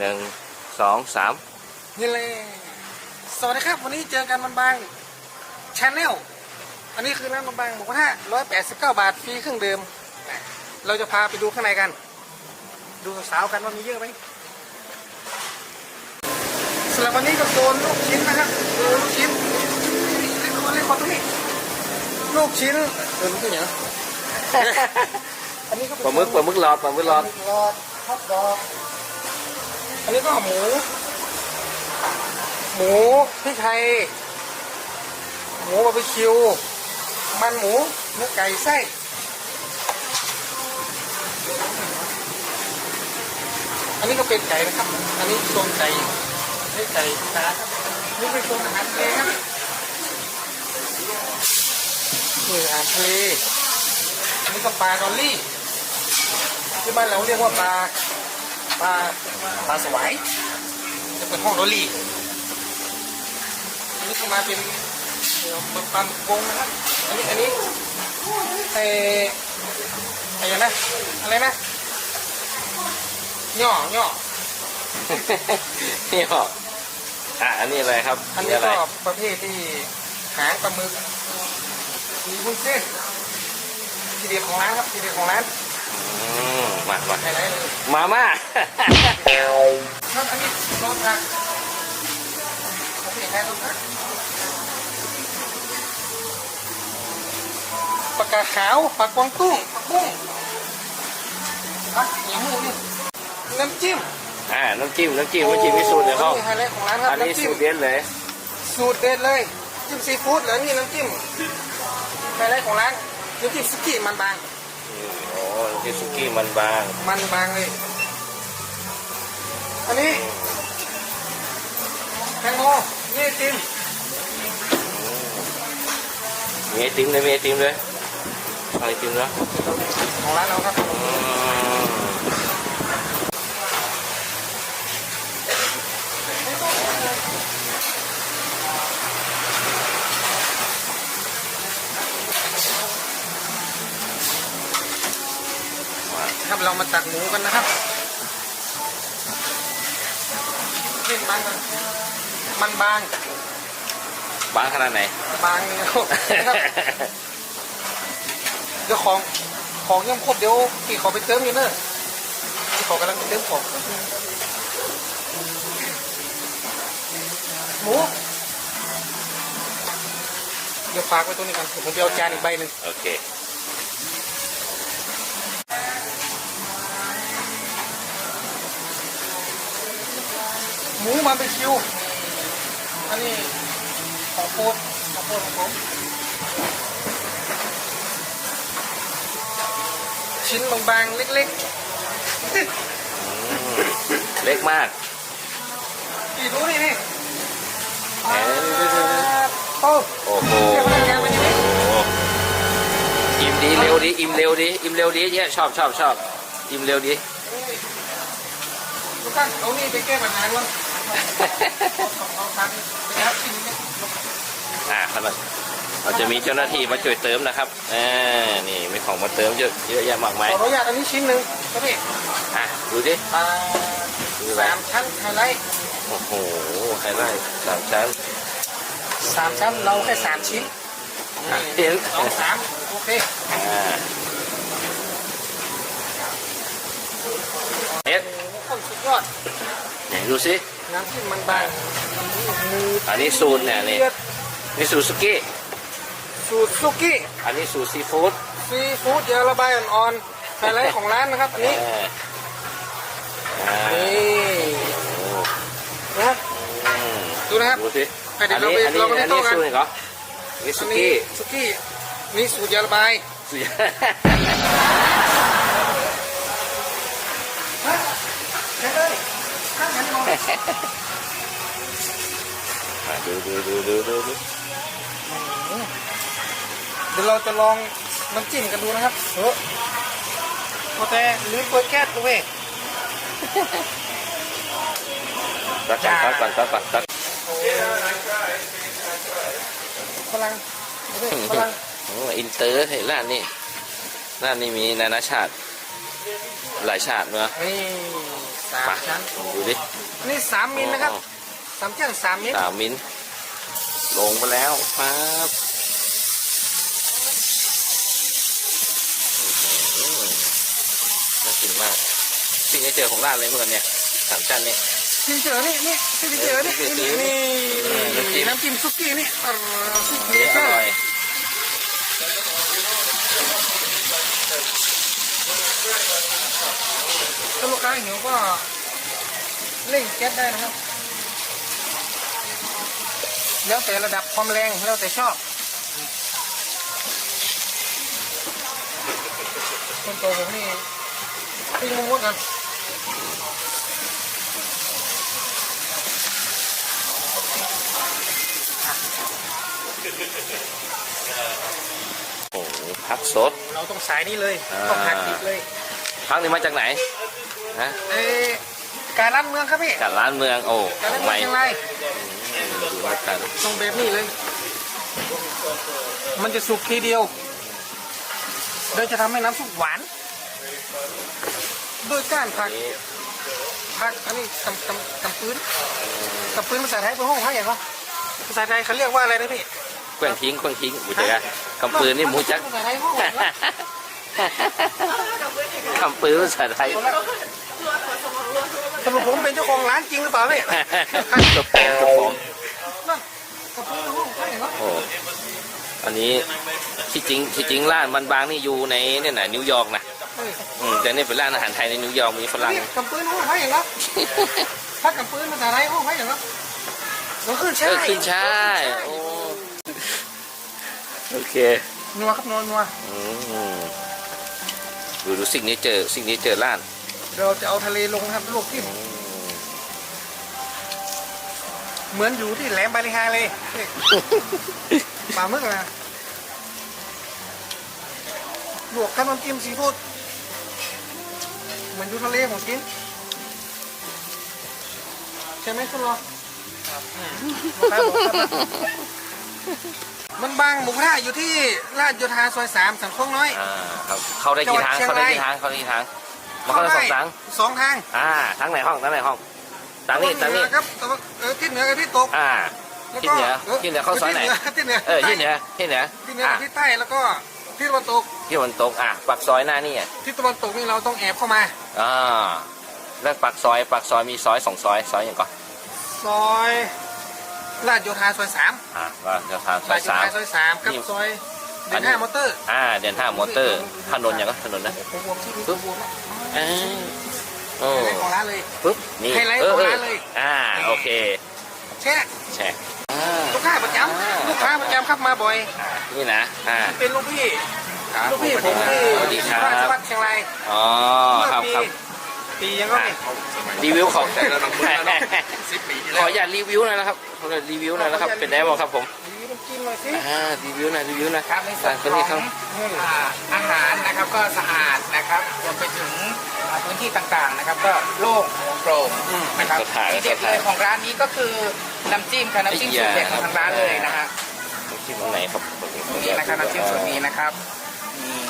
หนึ่งสองสามนี่เลยสวัสดีครับ วันนี้เจอกันมันบางชาแนลอันนี้คือร้านมันบางบอกว่าถ้าร้อยแปดสิบเก้าบาทฟรีเครื่องเดิมเราจะพาไปดูข้างในกัน ดูสาวๆกันว่ามีเยอะไหมสำหรับวันนี้ก็โซนลูกชิ้นนะครับดูลูกชิ้นเล่นคนเล่นคนตรงนี้ลูกชิ้นเออลูกชิ้นเหรออันนี้ก็เป็นปลาหมึกปลาหมึกหลอดปลาหมึกหลอดหลอดฮอตดอก อันนี้ก็หมู หมูพริกไทย หมูบาร์บีคิว มันหมูหมูไก่ไส้อันนี้ก็เป็นไก่นะครับ อันนี้โซนไก่ไม่ไก่ตาครับนี่เป็นโซนอาหารทะเลครับนี่อาหารทะเลอันนี้ก็ปลาดอลลี่ที่บ้านเราเรียกว่าปลา ปลาปลาสวายจะเป็นห้องดอลลี่อันนี้ก็มาเป็นเดี๋ยวปลาปลาโกงนะครับ อันนี้อันนี้ไอ้ไอ้ยังนะอะไรนะย่อย่อนี่หรออะอันนี้อะไรครับ อันนี้อะไรก็ประเภทที่หางปลาหมึกมีวุ้นเส้นทีเด็ดของร้านครับทีเด็ดของร้านอื มมามาไฮไลท์เลยมาม่าครับอันนี้รสผักโอเคแค่รสผักปากกาขาวผักกวางตุ้งผักบุ้งอะอย่างนี้นี่น้ำจิ้มอ่าน้ำจิ้มน้ำจิ้มน้ำจิ้มนี่สูตรเดี๋ยวเขาอันนี้ไฮไลท์ของร้านครับอันนี้น้ำจิ้สูมตรเด็ดเลย สูตรเด็ดเลยจิ้มซีฟู้ดเหรอนี่น้ำจิ้มไฮไลท์ของร้านน้ำจิ้มสุกี้มันบาง อืมโอ้น้ำจิ้มสุกี้มันบางมันบางเลย อันนี้แตงโมนี่ไอติมมีไอติมเลยมีไอติมเลยเอาไอติมแล้วของร้านเราครับ อืม ครับเรามาตักหมูกันนะครับนี่มันก่อน มันบาง บางขนาดไหน บางนี่นะครับเดี๋ยวของของยังครบเดี๋ยวพี่ขอไปเติมอยู่เนอะพี่ขอกำลังไปเติมของหมูเดี๋ยวฝากไว้ตรงนี้กันเดี๋ยวผมไปเอาจานอีกใบหนึ่งโอเคหมูมาเป็นคิว อันนี้ของโปรดของโปรดของผมชิ้นบางๆ เล็กๆติ๊ดอืมเล็กมากกี่ดูนี่นี่แหมโอ้โอ้โหเรียกพนักงานมาดีไหมอิ่มดีเร็วดีอิ่มเร็วดีอิ่มเร็วดีเนี่ยชอบชอบชอบอิ่มเร็วดี ทุกท่านเอานี่ไปแก้ปัญหาด้วยเอาทำนะครับกินไหมอ่าครับเราจะมีเจ้าหน้าที่มาช่วยเติมนะครับอ่านี่มีของมาเติมเยอะเยอะแยะมากมายขออนุญาตอันนี้ชิ้นหนึ่งครับพี่อะดูดิปลาดูอะไรสามชั้นไฮไลท์โอ้โหไฮไลท์สามชั้นสามชั้นเราแค่สามชิ้นอะเห็นสองสามโอเคอ่าเอ็ดโอ้โหสุดยอดไหนดูสิ น้ำจิ้มมันบางมืออันนี้สูตรเนี่ยนี่เลือดนี่สูตรสุกี้สูตรซุกี้อันนี้สูตรซีฟู้ดซีฟู้ดยาระบายอ่อนๆไฮไลท์ของร้านนะครับอันนี้อ่าอ่านี่โอ้นะครับอืมดูนะครับ ดูสิไปเดี๋อัยวนเรานี้ไปอันนี้เราไปอันที่นี้โต๊ะกันสูตรเหรออันนี้อัสุนนี้กี้ ซุกี้นี่สูตรยาระบายสุกี้ฮะแค่เลย ดูดูดูดูดูดูเดี๋ยวเราจะลองน้ำจิ้มกันดูนะครับเออโอแต่ลืมเปิดแก๊สดูเว้ยตัดก่อนตัดก่อนตัดก่อนตัดพลังดูเว้ยพลังโอ้อินเตอร์เห็นร้านนี้ร้านนี้มีนานาชาติ หลายชาติเนาะนี่ สามไปชั้นดูดิอันนี่สามมิลนะครับอ๋อสามเจ้งสามมิลสามมิลลงไปแล้วปั๊บอื้อหือน่ากินมากสิ่งที่เจอของร้านเลยเมื่อก่อนเนี่ยสามชั้นเนี่ยซิงเจอนี่นี่ซิงเจอนี่เออนี่ซิงเจอนี่นี่เออน้ำจิ้มน้ำจิ้มซุกี้นี่อร่อยซุอันกี้นี้อก็ร่อย ถ้าลูกค้าหิวก็เร่งแก๊สได้นะครับ แล้วแต่ระดับความแรงแล้วแต่ชอบคนโตผมนี่ปิ้งมะม่วงกัน โอ้โหผักสด เราต้องสายนี้เลยอ่า ต้องหักดิบเลยผักนี่มาจากไหนนะเอ้ยการร้านเมืองครับพี่จากร้านเมืองโอ้การขร้าอนงเมืใหองม่เชียงรายดูแล้วกันต้องแบบนี้เลย มันจะสุกทีเดียวโดยจะทำให้น้ำซุปหวานโดยก้านผักนี่ผักอันนี้กำกำกำปืนกำปืนภาษาไทยเป็นห้องพักอย่างไรภาษาไทยเขาเรียกว่าอะไรนะพี่ เครื่งทิ้งเครื่งทิ้งบุจักคำปืนนี่หมูจักภาษาไทยห้องอะไรนะคำปืนภาษาไทยสรุปผมเป็นเจ้าของร้านจริงหรือเปล่าพี่กระป๋องกระป๋องนั่นกำปืนห้องพักองไรโอ้อันนี้ที่จริงที่จริงร้านมันบางนี่อยู่ในเนี่ยนะนิวยอร์กนะอืมแต่นี่เป็นร้านอาหารไทยในนิวยอร์กมีฝรั่งนี่กำปืนห้องพักอย่างไรพักกำปืนภาษาไทยห้องพักอย่างไรเราขึ้นเอช่าอยขึ้นช่โอ้ โอเคนัวครับนัวนัวอืมดูดูสิ่งนี้เจอสิ่งนี้เจอร้าน เราจะเอาทะเลลงนะครับลวกจิ้มอืมเหมือนอยู่ที่แหลมบาลีฮาเลยนี่ปลาหมึกนะลวกกับน้ำจิ้มซีฟู้ดเหมือนอยู่ทะเลของกินใช่ไหมคุณรอครับ มันบางหมูกระทะอยู่ที่ราชโยธาซอยสามสังคงน้อย อ่าครับเข้าได้กี่ทางจังหวัเข้าดได้เชียงรายกี่ทางเข้าได้กี่ทางมันเข้าได้สองทางสองทาง อ่าทางไหนห้องทางไหนห้องทางนี้ทางนี้เหอครับตะวันเออทิศเหนือกับทิศตกอ่าแล้วทิศก็เหนือทิศเหนือเข้าซอยไหนทิศเหนือเออที่เหนือที่เหนือทิศเหนืออ่ากับทิศใต้แล้วก็ทิศตะวันตกที่ตะวันตกอะปากซอยหน้านี่อะทิศตะวันตกนี่เราต้องแอบเข้ามาอ่าแล้วปากซอยปากซอยมีซอยสองซอยซอยอย่างก่อนซอย ลาดโยธาซอยสามอ่าว่าจะทางซอลายดโยสามธาซอยสามกับนี่ ซอยอัเดินนนี้ห้ามอเตอร์อ่าเดินท่ามอเตอร์ถนนอย่างก็ถนนนะผมบวมที่นี่ผมบวมแล้วอ่าโอ้ไฮไลท์ของร้านเลยปุ๊บนี่ไฮไลท์เออของเออร้านเลยอ่าโอเคแช่แชร์อ่า ลูกค้าประจอ่าำลูกค้าประจำครับมาบ่อยนี่นะอ่า เป็นลูกพี่ครับลูกพี่ผมที่สวัสดีครับราชวัฒน์เชียงรายอ๋อเมื่อครับปีครับ ปียังก็มีรีวิวของแต่เราต้องพูดแล้วเนาะสิบปีที่ขแล้อวอนุญาตรีวิวหน่อยนะครับขออนุญาตรีวิวหน่อยนะครับ เป็นไงบ้างครับผมรีวิวน้ำจิ้มหน่อยสิอ่ารีวิวหน่อยรีวิวหน่อยครับในส่วนคนขอนี้งครับอ่าอาหารนะครับก็สะอาดนะครับรวมไปถึงอ่าพื้นที่ต่างๆนะครับ ก็โล่งโปร่งนะครับก็ถ่ายที่เด็ดก็เลถ่ายยของร้านนี้ก็คือน้ำจิ้มค่ะน้ำจิ้มสูตรเด็ดของทางร้านเลยนะฮะที่ตรงไหนครับตรงนี้นะครับน้ำจิ้มสูตรนี้นะครับนี่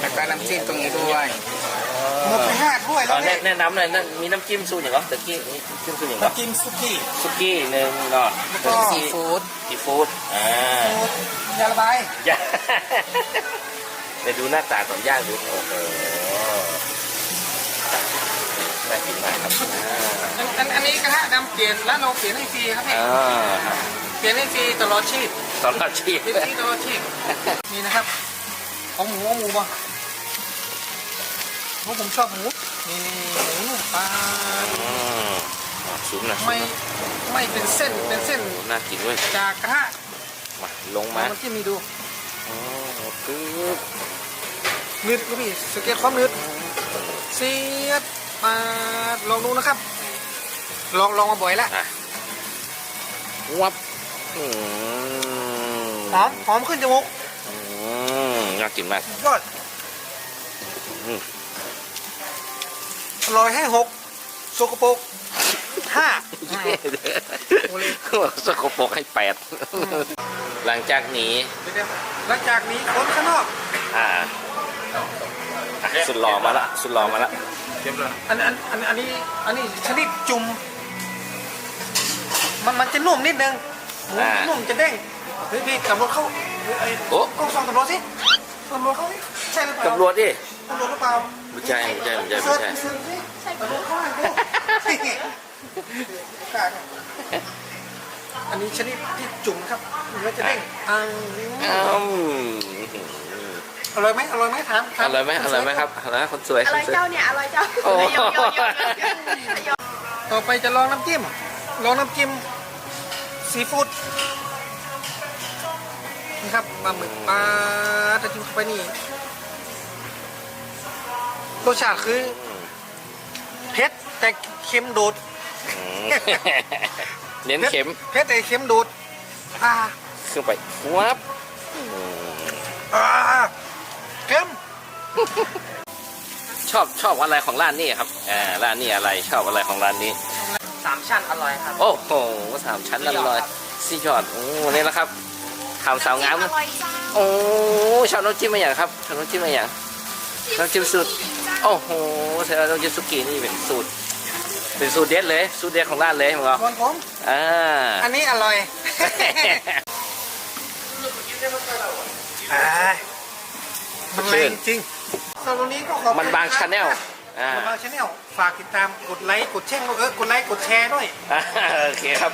แล้วก็น้ำจิ้มตรงนี้ด้วยหมดไปห้าถ้วยอ๋ แล้อวแนะเนี่ยแนะนำหน่อยนั่นมีน้ำจิ้มสูตรอย่างเหรอตะกี้นี่จิ้มสูตรอย่างเหรอน้ำจิ้มซุกี้สุกี้หนึ่งเนาะแล้วก็ซีฟู้ดซีฟู้ดอ่ายาระบายอย่าไปดูหน้าตาตอนย่างดูโอ้โหน่ากินมากครับอ่าอันอันอันนี้กระทะดำเปลี่ยนแล้วเราเปลี่ยนให้ฟรีครับพี่อ่าครับเปลี่ยนให้ฟรีตลอดชีพตอนรับชีพเปลี่ยนฟรีตลอดชีพนี่นะครับเอาหมูเอาหมูป่ะเพราะผมชอบหมู นี่หมูปลาอืมอะซุ้มนะไม่ไม่เป็นเส้นเป็นเส้นโอ้น่ากินเว้ยจากกระทะมาลงมามันที่มีดูอ๋อปึ๊บนืดก็พี่สเก็ตความนืดเสียดมาลองดูนะครับ ลองลองมาบ่อยแล้วอะวับอืมหอมหอมขึ้นจมูกอืมน่ากินมากยอด อืมอร่อยให้หกสกปรกห้าโอเลสกปรกให้แปดหลังจากนี้เดี๋ยวๆหลังจากนี้คนข้างนอก อ่าอะสุดหล่อมาละสุดหล่อมาละรียบร้อยอันอันอันอันนี้อันนี้ชนิดจุ่มมันมันจะนุ่มนิดนึงหมูจะนุ่มจะเด้งเฮ้ยพี่ตำรวจเข้าเฮ้ยไอ้โอ้กล้องส่องตำรวจสิตำรวจเข้าสิใช่หรือเปล่าตำรวจดิตำรวจหรือเปล่าไม่ใช่ไม่ใช่ไม่ใช่ไม่ใช่ เสิร์ฟสิตำรวจเข้าให้ดูอันนี้ชนิดที่จุ่มนะครับเนื้อจะเด้งอังอืมอร่อยไหมอร่อยไหมถามถาอร่อยไหมอร่อยไหมครับอร่อยไหมคนสวยอคนร่อยสวย เจ้าเนี่ยอร่อยเจ้าโอ้ยอมยอมยอมยอมต่อไปจะลองน้ำจิ้มลองน้ำจิ้มซีฟู้ดนี่ครับปลาหมึกปลาตะจิ้มเข้าไปนี่รสชาติคือเผ็ด แต่เค็มโดดอืมเน้นเข็มเผ็ดแต่เค็มโดดอ่าขึ้นไปวับอ่าเค็มชอบชอบอะไรของร้านนี้ครับอ่าร้านนี้อะไรชอบอะไรของร้านนี้สามชั้นอร่อยครับ โอ้โหสามชั้นอร่อยสี่ยอดโอ้นี่แหละครับทำสาวงามอร่อยเจ้าโอ้ชอบน้ำจิ้มมาอย่างครับชอบน้ำจิ้มมาอย่างน้ำจิ้มสูตรโอ้โหแสดงว่าน้ำจิ้มสุกี้นี่เป็นสูตร เป็นสูตรเด็ดเลย สูตรเด็ดของร้านเลยมั้งเหรอส่วนผมอ่าอันนี้อร่อยอ่ามันแรงจริงสำหรับวันนี้ก็ขอบคุณมันบางชาแนลอ่ามันบางชาแนลฝากติดตามกดไลค์กดแชร์เออกดไลค์กดแชร์ด้วยโอเคครับ